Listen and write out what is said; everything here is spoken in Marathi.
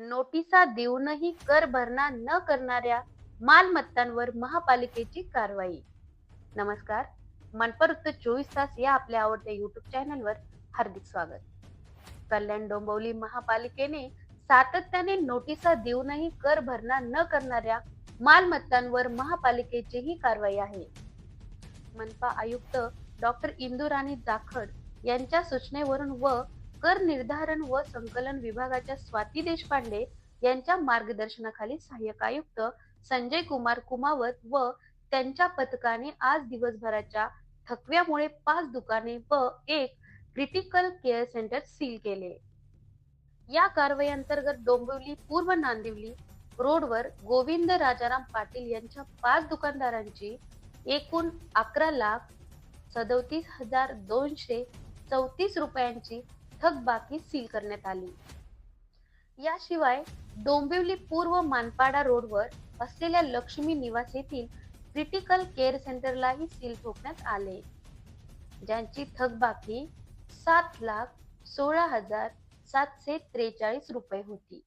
नोटिसा देऊनही कर भरणा न करणाऱ्या मालमत्तांवर महापालिकेची कारवाई. नमस्कार मनपर उत्तर चोवीस तास या आपल्या आवडत्या युट्यूब चॅनलवर हार्दिक स्वागत. कल्याण डोंबवली महापालिकेने सातत्याने नोटिसा देऊनही कर भरणा न करणाऱ्या मालमत्तांवर महापालिकेचीही कारवाई आहे. मनपा आयुक्त डॉक्टर इंदुराणी जाखड यांच्या सूचनेवरून व कर निर्धारण व संकलन विभागाच्या स्वाती देशपांडे यांच्या मार्गदर्शनाखाली सहाय्यक आयुक्त संजय कुमार कुमावत व त्यांच्या पथकाने आज दिवसभराच्या थकव्यामुळे पाच दुकाने व एक क्रिटिकल केअर सेंटर सील केले. या कारवाई अंतर्गत डोंबिवली पूर्व नांदिवली रोडवर गोविंद राजाराम पाटील यांच्या पाच दुकानदारांची एकूण अकरा लाख सदोतीस हजार दोनशे चौतीस रुपयांची थकबाकी सील करण्यात आली. याशिवाय डोंबिवली पूर्व मानपाडा रोडवर असलेल्या लक्ष्मी निवास येथील क्रिटिकल केअर सेंटरलाही सील ठोकण्यात आले. ज्यांची थकबाकी सात लाख सोळा हजार सातशे त्रेचाळीस रुपये होती.